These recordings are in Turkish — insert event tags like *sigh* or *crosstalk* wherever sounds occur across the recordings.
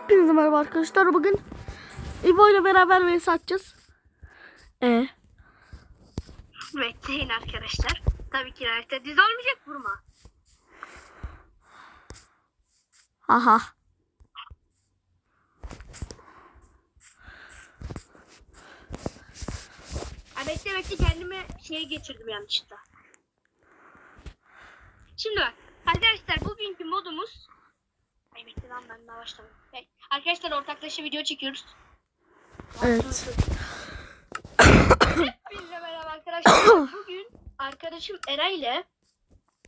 Hepinize merhaba arkadaşlar. Bugün İbo ile beraber vs atacağız. Ee, Bekleyin arkadaşlar. Tabii ki reakte düz olmayacak vurma. haha. Ha, bekle bekle kendimi şeye geçirdim yanlışlıkla. Şimdi bak arkadaşlar bugünkü modumuz Ay bekle lan ben daha başlamadım. Arkadaşlar ortaklaşa video çekiyoruz. Evet. Hepinize merhaba arkadaşlar. *coughs* Bugün arkadaşım Eray ile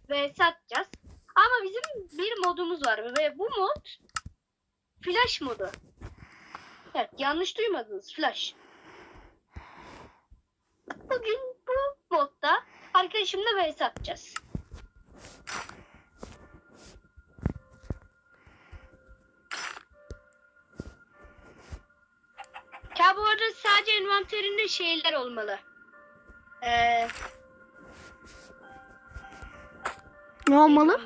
vs atacağız. Ama bizim bir modumuz var ve bu mod flash modu. Evet yanlış duymadınız flash. Bugün bu modda arkadaşımla vs atacağız. Sadece envanterinde şeyler olmalı. Ee, Ne olmalı?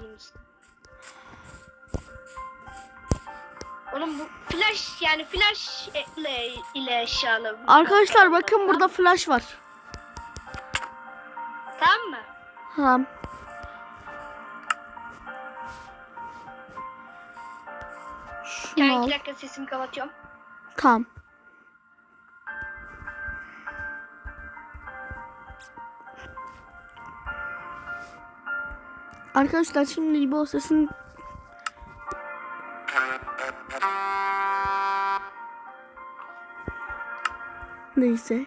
Oğlum bu flash yani flash ile, ile eşyalı. Arkadaşlar bakın burada flash var. Tamam mı? Tamam. Yani iki dakika sesimi kapatıyorum. Tamam. Arkadaşlar şimdi İbo sesin Neyse.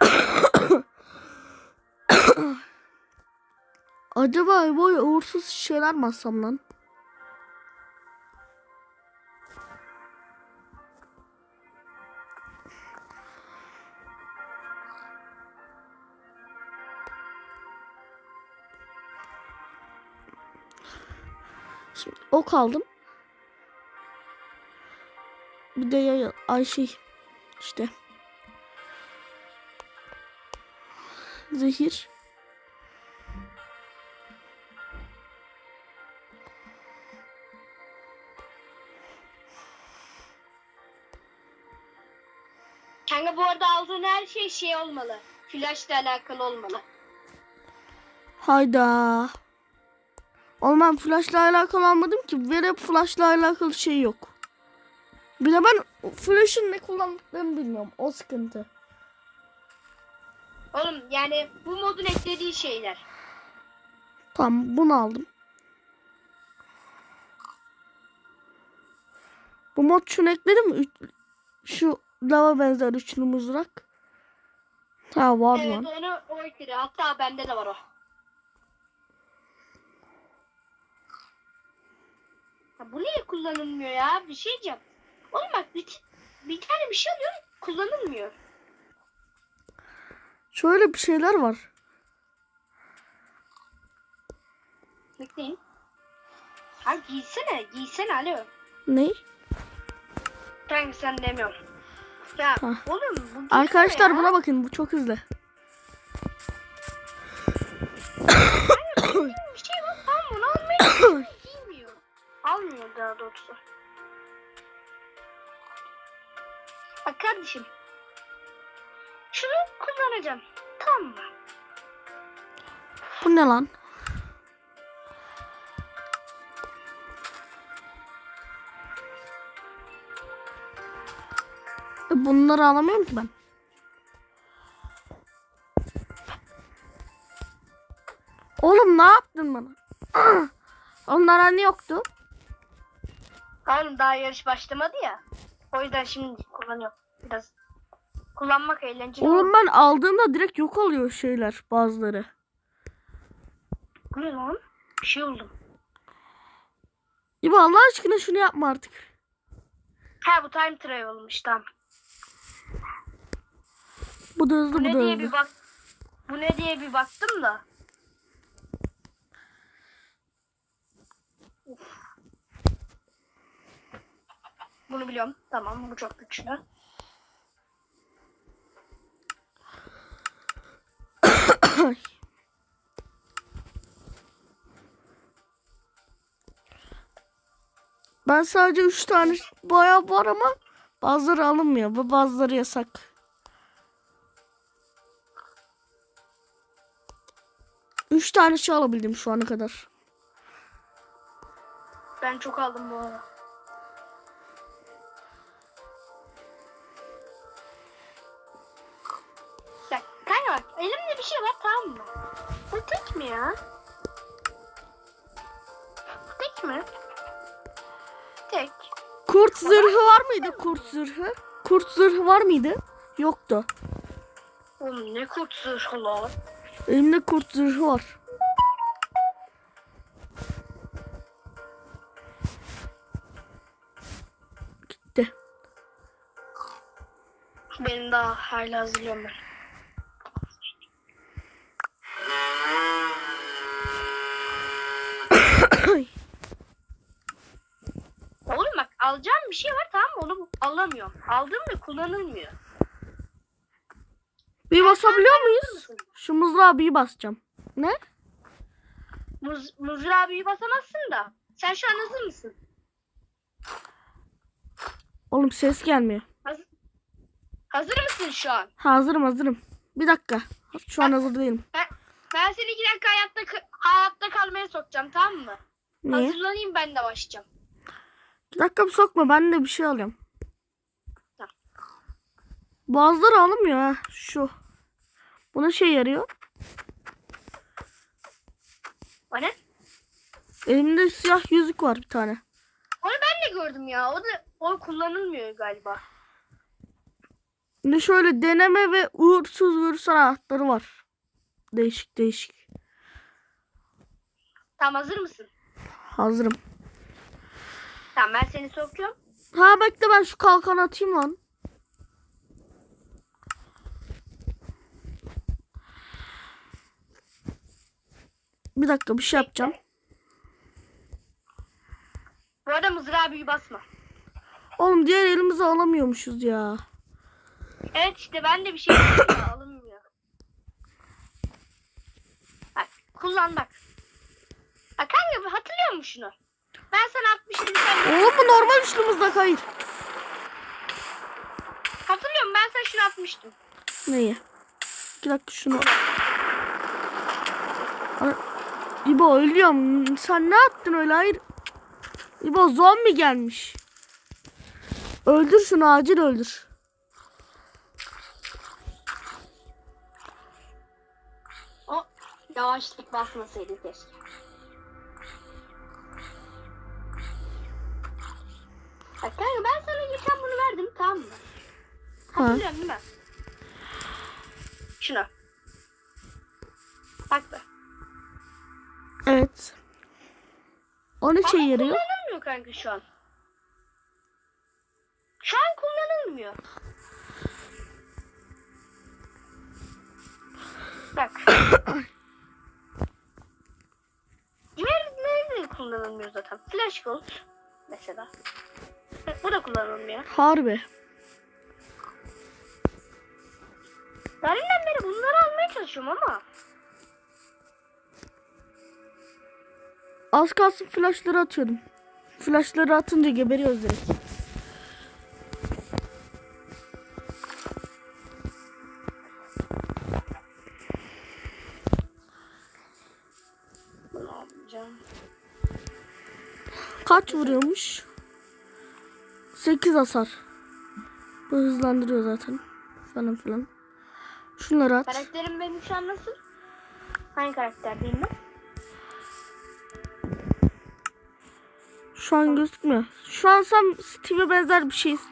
*coughs* Acaba İbo'ya uğursuz şeyler mi atsam lan? Ok aldım. Bir de yay ay şey işte. Zehir. Kanka bu arada aldığın her şey şey olmalı. Flash ile alakalı olmalı. Hayda. Oğlum ben flashla alakalı almadım ki. Verip flashla alakalı şey yok. Bir de ben flash'ın ne kullandıklarını bilmiyorum. O sıkıntı. Oğlum yani bu modun eklediği şeyler. Tamam bunu aldım. Bu mod şunu ekledi mi? Üç- şu lava benzer üçlü mızrak. Ha var evet lan. onu o ekledi. Hatta bende de var o. Ya bu niye kullanılmıyor ya? Bir şey diyeceğim. Oğlum bak bir, bir tane bir şey alıyor kullanılmıyor. Şöyle bir şeyler var. Bekleyin. Ha giysene, giysene alo. Ne? Ben sen demiyorum. Ya Ha. oğlum bu Arkadaşlar ya. buna bakın bu çok hızlı. *coughs* bir şey var tamam bunu almayı giymiyor. *coughs* Almıyor daha doğrusu. Bak kardeşim. Şunu kullanacağım. Tamam mı? Bu ne lan? E, Bunları alamıyorum ki ben. Oğlum ne yaptın bana? *clears throat* Onlar hani yoktu. Oğlum daha yarış başlamadı ya. O yüzden şimdi kullanıyorum. Biraz kullanmak eğlenceli. Oğlum ben aldığımda direkt yok oluyor şeyler bazıları. Bu ne lan? Bir şey oldum. İbo Allah aşkına şunu yapma artık. Ha bu time travel'mış tamam. Bu da hızlı Bu bu ne da diye hızlı. bir bak. Bu ne diye bir baktım da. Uf. Bunu biliyorum. Tamam bu çok güçlü. *coughs* Ben sadece 3 tane bayağı var ama bazıları alınmıyor ve bazıları yasak. Üç tane şey alabildim şu ana kadar. Ben çok aldım bu arada. Bir şey var tamam mı? Bu tek mi ya? Bu tek mi? Tek. Kurt zırhı var mıydı? Kurt zırhı. Kurt zırhı var mıydı? Yoktu. Oğlum ne kurt zırhı lan. Elimde kurt zırhı var. Gitti. Benim daha hala hazırlıyorum ben. *coughs* Oğlum bak alacağım bir şey var tamam mı? Onu alamıyorum. Aldım da kullanılmıyor. bir basabiliyor muyuz? Şu mızrağı bir basacağım. Ne? Muz, muzra büyü basamazsın da. Sen şu an hazır mısın? Oğlum ses gelmiyor. Hazır, hazır mısın şu an? Hazırım hazırım. Bir dakika. Şu an hazır değilim. Ben, ben seni iki dakika hayatta, hayatta kalmaya sokacağım tamam mı? Niye? Hazırlanayım ben de başlayacağım. Bir dakika bir sokma ben de bir şey alıyorum. Tamam. Bazıları alınmıyor ha. Şu. Buna şey yarıyor. O ne? Elimde siyah yüzük var bir tane. Onu ben de gördüm ya. O da o kullanılmıyor galiba. De şöyle deneme ve uğursuz uğursuz anahtarı var. Değişik değişik. Tamam hazır mısın? Hazırım. Tamam ben seni sokuyorum. Ha bekle ben şu kalkanı atayım lan. Bir dakika bir şey yapacağım. Bu arada mızrağı büyü basma. Oğlum diğer elimize alamıyormuşuz ya. Evet işte ben de bir şey yapıyorum ya, alınmıyor. Bak kullan bak. Bak kanka hatırlıyor musun şunu? Ben sana atmıştım sen Oğlum bu normal üçlümüzde hayır. Hatırlıyorum ben sana şunu atmıştım. Neyi? Bir dakika şunu. Ana... İbo ölüyorum. Sen ne yaptın öyle? Hayır. İbo zombi gelmiş. Öldür şunu acil öldür. Yavaşlık basmasaydı keşke. Bak kanka ben sana geçen bunu verdim tamam mı? Ha. Hatırlıyorsun değil mi? Şunu. Bak be. Evet. O ne şey yarıyor? Kullanılmıyor kanka şu an. Şu an kullanılmıyor. Bak. *coughs* Diğer nerede kullanılmıyor gold mesela. Bak, Bu da kullanılmıyor. Harbi. Darinden beri bunları almaya çalışıyorum ama. Az kalsın flashları atıyordum. Flashları atınca geberiyoruz direkt. Kaç vuruyormuş? 8 hasar. Bu hızlandırıyor zaten. Falan filan. Şunları at. Karakterim benim şu an nasıl? Hangi karakterdeyim ben? Şu an gözükmüyor. Şu an sen Steve'e benzer bir şeysin.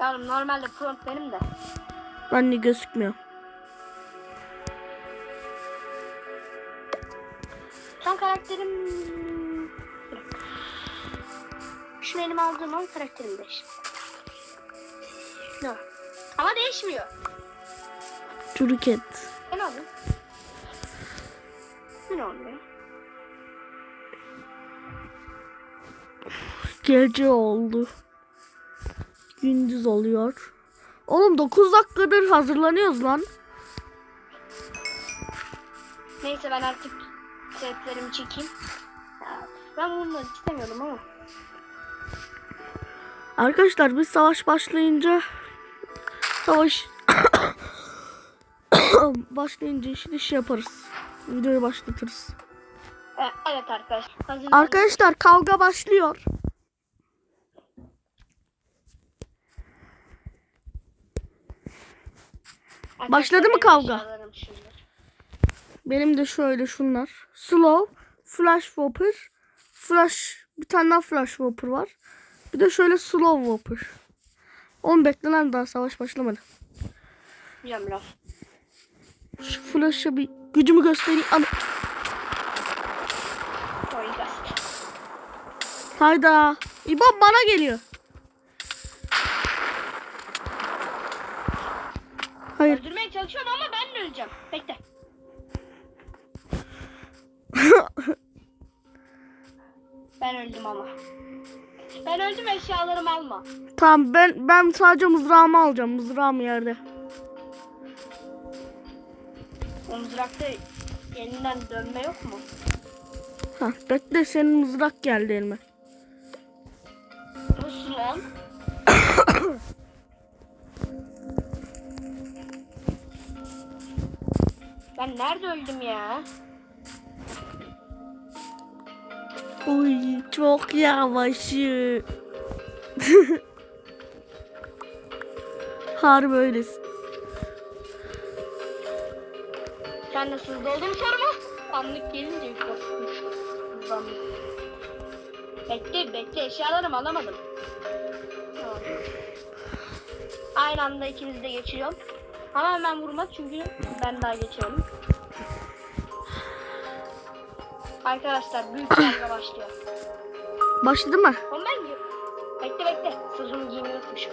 Yavrum normalde front benim de. Ben de gözükmüyor. Son karakterim... Şunu elime aldığım an karakterim değişti. No. Ama değişmiyor. Çürük et. Ne oldu? Ne oldu ya? Gece oldu. Gündüz oluyor. Oğlum 9 dakikadır hazırlanıyoruz lan. Neyse ben artık setlerimi çekeyim. Ben bunu istemiyordum ama. Arkadaşlar biz savaş başlayınca savaş *coughs* başlayınca işte şey yaparız. Videoyu başlatırız. E, evet arkadaşlar. Hazır Arkadaşlar kavga başlıyor. Arkadaşlar, başladı mı kavga? Benim de şöyle şunlar. Slow, Flash Whopper, Flash bir tane daha Flash Whopper var. Bir de şöyle Slow Whopper. Oğlum beklenen daha savaş başlamadı. Biliyorum laf. Şu Flash'a bir gücümü göstereyim. Oygast. Hayda. İbo bana geliyor. Hayır. Öldürmeye çalışıyorum ama ben de öleceğim. Bekle. *laughs* ben öldüm ama. Ben öldüm eşyalarımı alma. Tamam ben ben sadece mızrağımı alacağım. Mızrağım yerde. O mızrakta yeniden dönme yok mu? Ha bekle senin mızrak geldi elime. Nasıl lan? ben nerede öldüm ya? Uy çok yavaşı. *laughs* Harbi öylesin. Sen nasıl olduğumu sorma. Anlık gelince. Hızlandım. Bekle bekle eşyalarımı alamadım. Aynı anda ikimiz de geçiyorum. Ama hemen vurma çünkü ben daha geçiyorum. Arkadaşlar büyük kavga başlıyor. Başladı mı? Oğlum ben Bekle bekle. Sözümü giymeyi unutmuşum.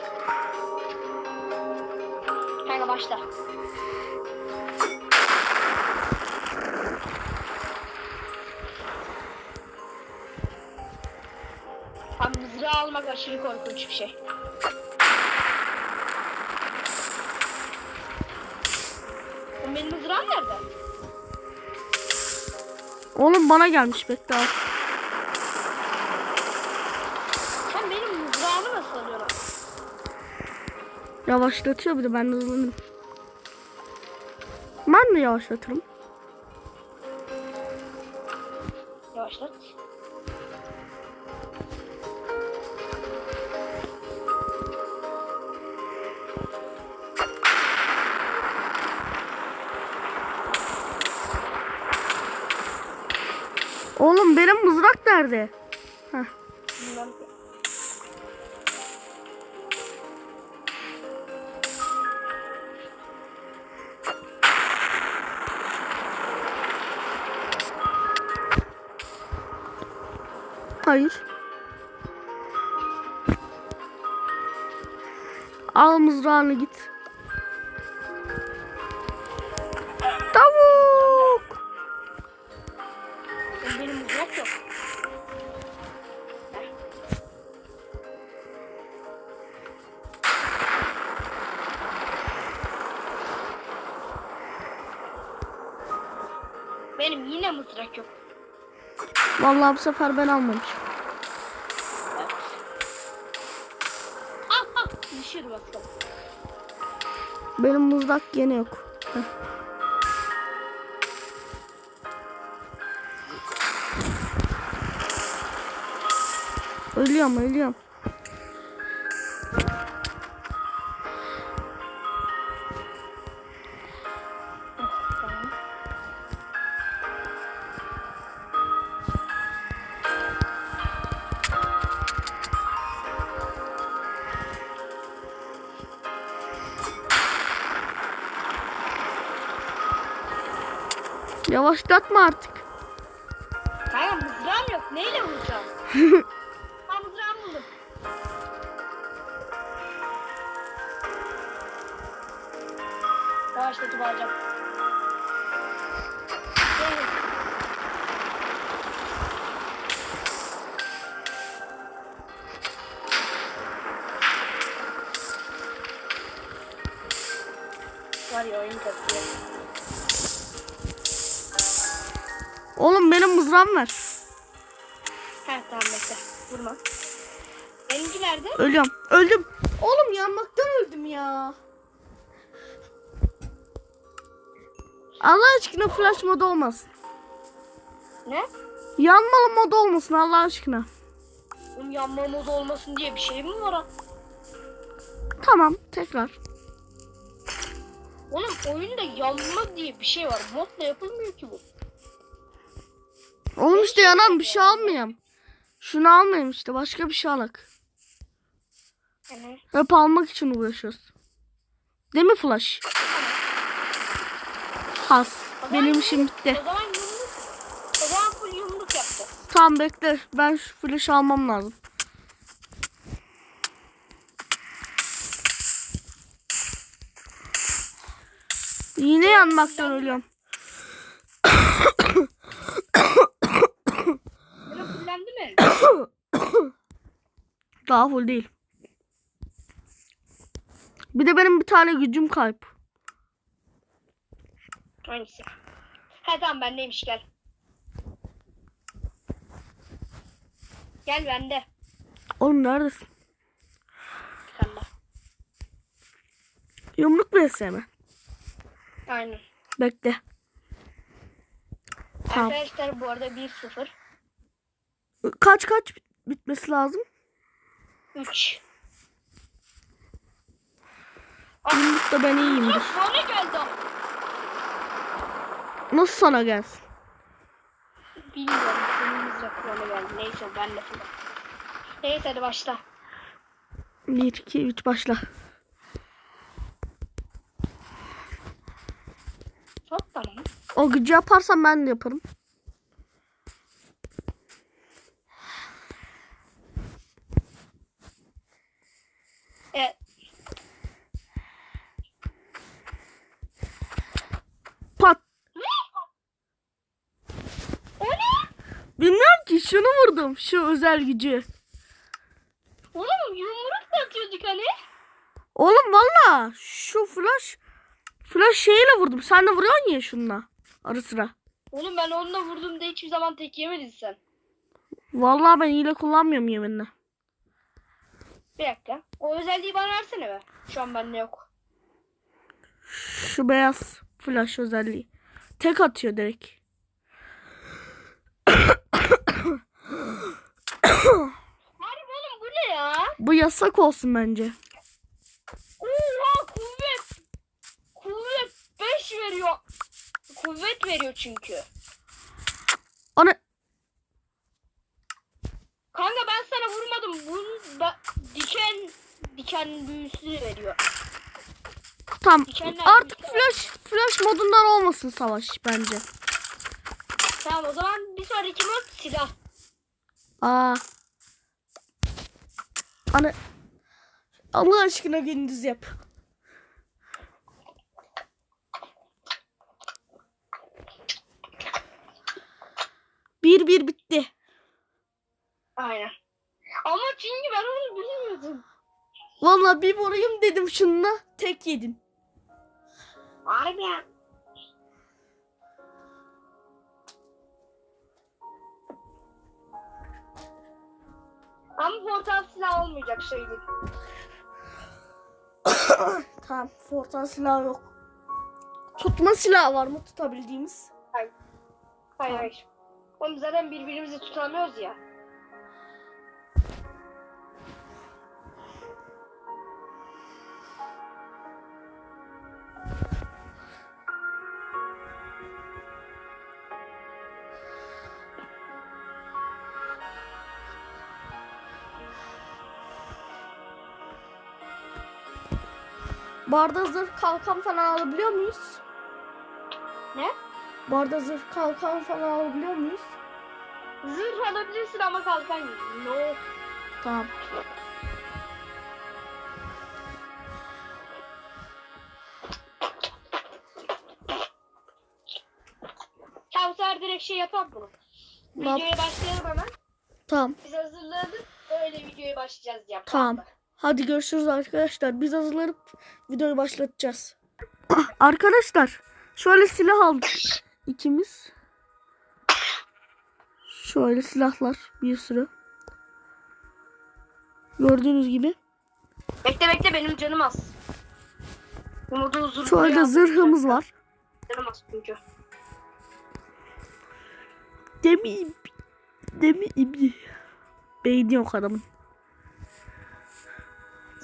Kanka başla. Abi mızrağı almak aşırı korkunç bir şey. Benim mızrağım nerede? Oğlum bana gelmiş bekle al. Sen benim mızrağımı nasıl alıyorsun? Yavaşlatıyor bir de ben hızlanırım. Ben de yavaşlatırım. Hayır. Al mızrağını git. Tavuk. Benim mızrak yok. Benim yine mızrak yok. Vallahi bu sefer ben almamışım. Benim mızrak gene yok. Heh. Ölüyorum ölüyorum. Yavaşlatma artık. Oğlum benim mızrağım ver. Neyse vurma. Benimki nerede? Ölüyorum. Öldüm. Oğlum yanmaktan öldüm ya. Allah aşkına flash modu olmasın. Ne? Yanmalı mod olmasın Allah aşkına. Bunun yanma modu olmasın diye bir şey mi var? ha? Tamam tekrar. Oğlum oyunda yanma diye bir şey var. Modla yapılmıyor ki bu. Oğlum işte yanan bir şey almayayım. Şunu almayayım işte başka bir şey alak. Hep almak için uğraşıyoruz. Değil mi Flash? Has. Benim işim bitti. o zaman yumruk. O zaman full yumruk yaptı. Tamam bekle. Ben şu flash almam lazım. Yine yanmaktan ölüyorum. Böyle fullendi mi? Daha full değil. Bir de benim bir tane gücüm kayıp. Hangisi? He tamam bendeymiş gel. Gel bende. Oğlum neredesin? Sende. Yumruk vs mi? Aynen. Bekle. Tamam. Arkadaşlar bu arada 1-0. Kaç kaç bit- bitmesi lazım? 3. Yumruk da ben iyiyimdir. Bana geldi. Nasıl sana gelsin? Bilmiyorum. Önümüzde bana geldi. Neyse ben de falan. Neyse hadi başla. 1 2 3 başla. Çok tamam. O gücü yaparsam ben de yaparım. Evet. Pat. O ne? Bilmiyorum ki vurdum. Şu özel gücü. Oğlum yumruk da atıyorduk hani. Oğlum valla şu flash flash şeyiyle vurdum. Sen de vuruyorsun ya şununla. Ara sıra. Oğlum ben onunla vurdum da hiçbir zaman tek yemedin sen. Vallahi ben hile kullanmıyorum yeminle. Bir dakika. O özelliği bana versene be. Şu an bende yok. Şu beyaz flash özelliği. Tek atıyor direkt. Harbi oğlum bu ne ya? Bu yasak olsun bence. Oha kuvvet. Kuvvet 5 veriyor. Kuvvet veriyor çünkü. Ana Kanka ben sana vurmadım. Bunun da diken diken büyüsünü veriyor. tamam. Dikenler Artık büyüsü flash flash modundan olmasın savaş bence. Tamam o zaman bir sonraki mod silah. Aa. Ana Allah aşkına gündüz yap. Bir bir bitti. Aynen. Ama çünkü ben onu bilmiyordum. Vallahi bir vurayım dedim şununla tek yedin. Harbi ya. Ama portal silah olmayacak değil. *coughs* Tamam fortan silahı yok. Tutma silahı var mı tutabildiğimiz? Hayır hayır. Oğlum zaten birbirimizi tutamıyoruz ya. Barda zırh kalkan falan alabiliyor muyuz? Ne? Barda zırh kalkan falan alabiliyor muyuz? Zırh alabilirsin ama kalkan yok. No. Tamam. Tamam sen direkt şey yapalım bunu. Videoya başlayalım hemen. Tamam. Biz hazırladık. Öyle videoya başlayacağız diye. Tamam. Hadi görüşürüz arkadaşlar. Biz hazırlanıp videoyu başlatacağız. *coughs* arkadaşlar şöyle silah aldık ikimiz. Şöyle silahlar bir sürü. Gördüğünüz gibi. Bekle bekle benim canım az. Umudu huzurlu. Şöyle zırhımız var. Canım az çünkü. Demeyeyim. Demeyeyim. Beyni yok adamın.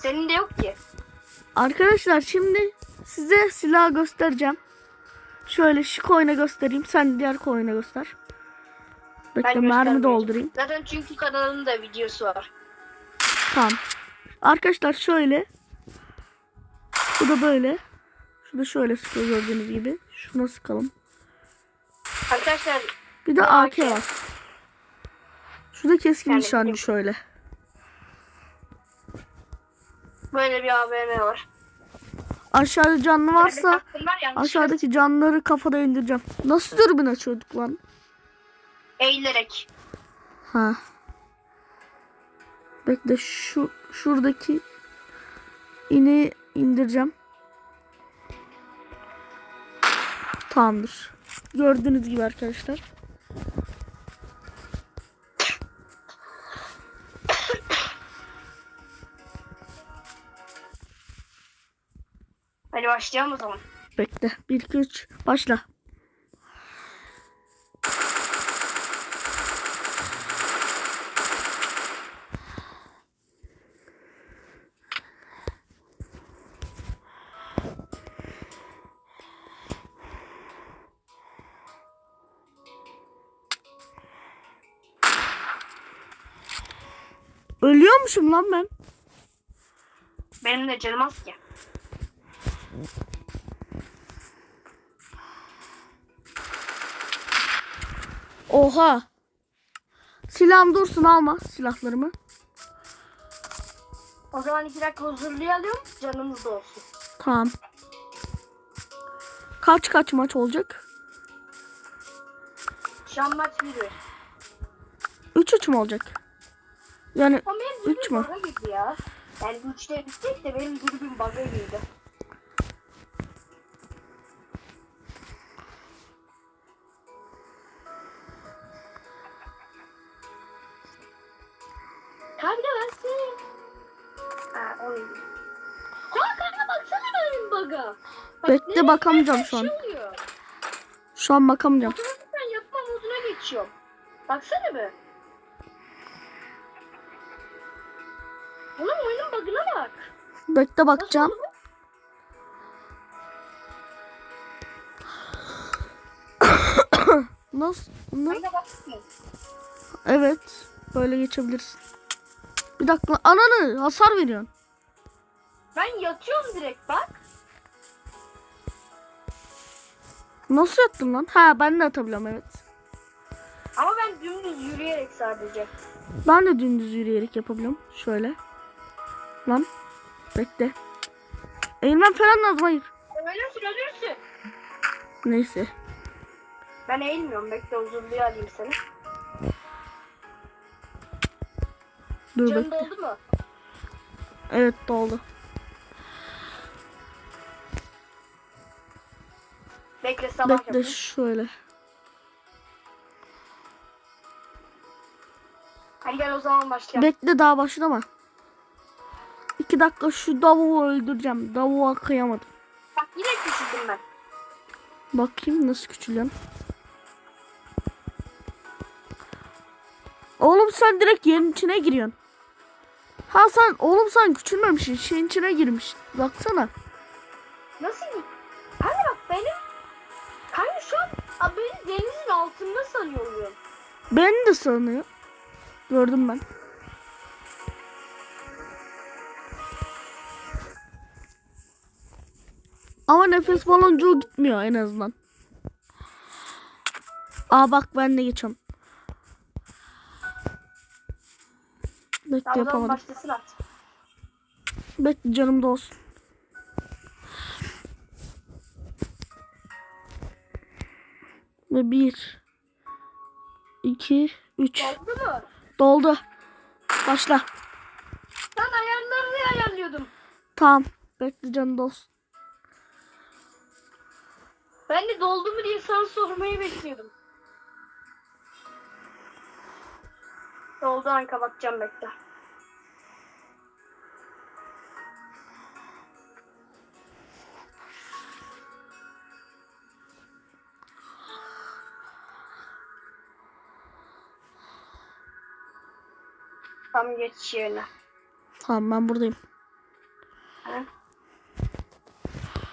Senin de yok ki. Arkadaşlar şimdi size silah göstereceğim. Şöyle şu koyuna göstereyim. Sen diğer koyuna göster. Bekle mermi doldurayım. Zaten çünkü kanalın da videosu var. Tamam. Arkadaşlar şöyle. Bu da böyle. Şu da şöyle sıkıyor gördüğünüz gibi. Şuna sıkalım. Arkadaşlar Bir de AK var. Şu da keskin Yani nişancı şöyle. Böyle bir AVM var. Aşağıda canlı varsa aşağıdaki canlıları kafada indireceğim. Nasıl dürbün açıyorduk lan? Eğilerek. Ha. Bekle şu şuradaki ineği indireceğim. Tamamdır. Gördüğünüz gibi arkadaşlar. Hadi başlayalım o zaman. Bekle. 1 2 3 başla. Ölüyormuşum lan ben. Benim de canım az ki. Oha. Silahım dursun alma silahlarımı. O zaman iki dakika huzurluya alıyorum. Canımız da olsun. Tamam. Kaç kaç maç olacak? Şu an maç 1 3-3 mü olacak? Yani Ama benim Üç dürbün mü? bug'a girdi ya. Yani 3'te bitecek de benim dürbün bug'a girdi. Kanka baksana benim bug'a. Bak, Bekle, bakamayacağım şu an. şey şu an bakamayacağım. Otomatikman yapma moduna geçiyorum. Baksana be. Ulan oyunun bug'ına bak. Bekle Nasıl bakacağım. *coughs* Nasıl? Baksana. Evet. Böyle geçebilirsin. Bir dakika. Ananı hasar veriyorsun. Ben yatıyorum direkt bak. Nasıl yattın lan? Ha ben de atabiliyorum evet. Ama ben dümdüz yürüyerek sadece. Ben de dümdüz yürüyerek yapabiliyorum. Şöyle. Lan. Bekle. Eğilmem falan lazım hayır. Ölürsün ölürsün. Neyse. Ben eğilmiyorum. Bekle huzurluya alayım seni. Dur Canın bekle. doldu mu? Evet doldu. Bekle sabah Bekle yapayım. şöyle. Hadi gel o zaman başlayalım. Bekle daha başlama. İki dakika şu davuğu öldüreceğim. Davuğa kıyamadım. Bak yine küçüldüm ben. Bakayım nasıl küçülüyorum. Oğlum sen direkt yerin içine giriyorsun. Ha sen oğlum sen küçülmemişsin. Şeyin içine girmiş. Baksana. Nasıl? Altında sanıyorum. Beni de sanıyor. Gördüm ben. Ama nefes baloncuğu gitmiyor en azından. Aa bak ben de geçiyorum. Bekle yapamadım. başlasın at. Bekle canım da olsun. Ve bir, iki, üç. Oldu mu? Doldu. Başla. Ben ayarlarını ayarlıyordum. Tamam. Bekle canım da olsun. Ben de doldu mu diye sana sormayı bekliyordum. Doldu anka bakacağım bekle. Tam geç yerine. Tamam ben buradayım. Ha?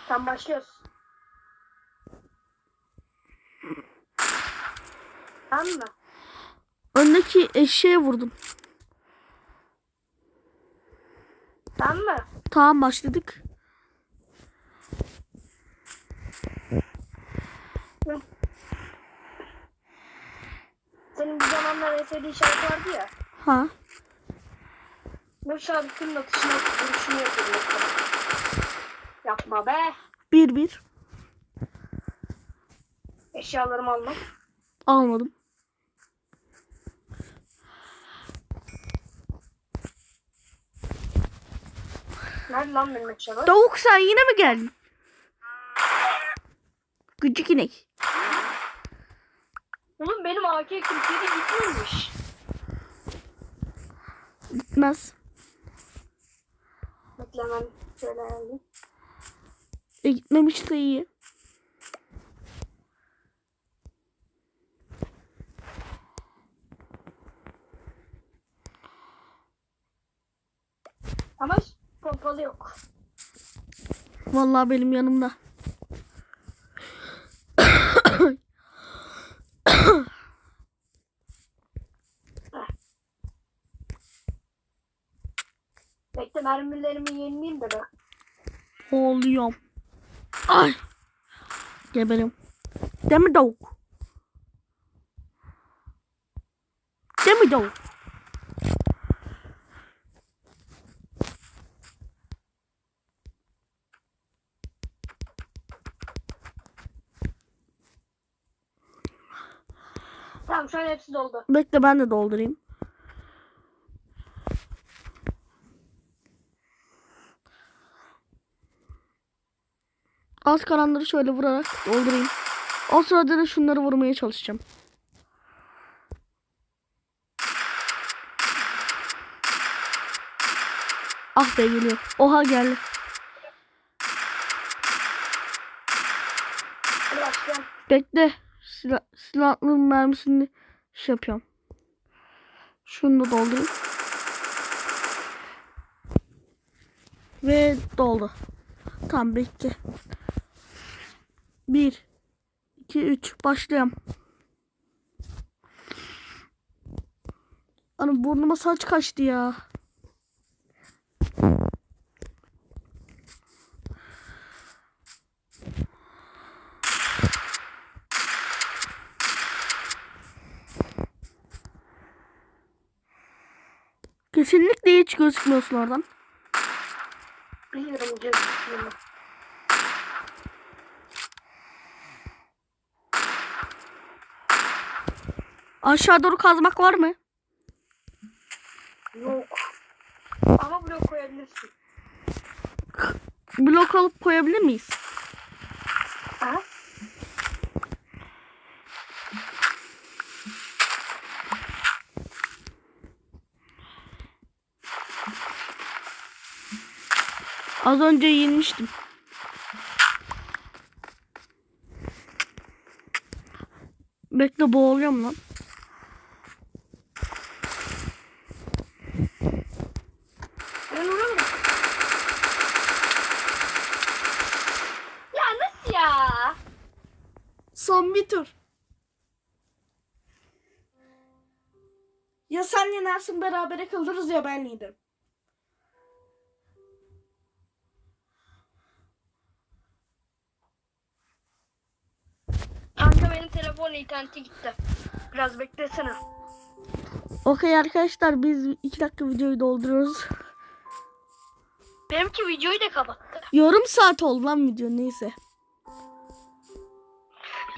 Tam başlıyoruz. Tamam mı? Öndeki eşeğe vurdum. Tamam mı? Tamam başladık. Senin bir zamanlar en sevdiğin şarkı vardı ya. Ha. Şarkının atışını duruşunu yapıyorum. Yapma be. Bir bir. Eşyalarımı almak. Almadım. Nerede lan benim eşyalarım? Tavuk sen yine mi geldin? Gıcık inek. Oğlum benim AK-47 gitmemiş. Gitmez. Bekle hemen şöyle alayım. E gitmemişse iyi. Ama pompalı yok. Vallahi benim yanımda. *coughs* Bekle mermilerimi yenileyim de ben. Oluyorum. Ay. Geberim. Mi tavuk? Mi tavuk? Tamam şu an hepsi doldu. Bekle ben de doldurayım. Az kalanları şöyle vurarak doldurayım. O sırada da şunları vurmaya çalışacağım. Ah be geliyor. Oha geldi. Bekle. Silah, silahlı mermisini şey yapıyorum. Şunu da doldurayım. Ve doldu. Tamam bekle. Bir, iki, üç. Başlayalım. Ana burnuma saç kaçtı ya. Kesinlikle hiç gözükmüyorsun oradan. Biliyorum gözüküyor. Aşağı doğru kazmak var mı? Yok. Ama blok koyabilirsin. Blok alıp koyabilir miyiz? Ha? Az önce yenmiştim. Bekle boğuluyorum lan. Ben vururum. Ya nasıl ya? Son bir tur. Ya sen yenersin berabere kalırız ya ben yedim. Kanka benim telefon interneti gitti. Biraz beklesene. Okey arkadaşlar biz iki dakika videoyu dolduruyoruz. Benimki videoyu da kapattı. Yarım saat oldu lan video neyse.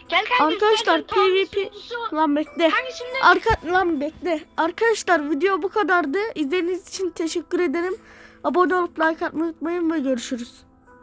Gel kanka. Arkadaşlar PvP lan bekle. Hangisinde? Arka lan bekle. Arkadaşlar video bu kadardı. İzlediğiniz için teşekkür ederim. Abone olup like atmayı unutmayın ve görüşürüz.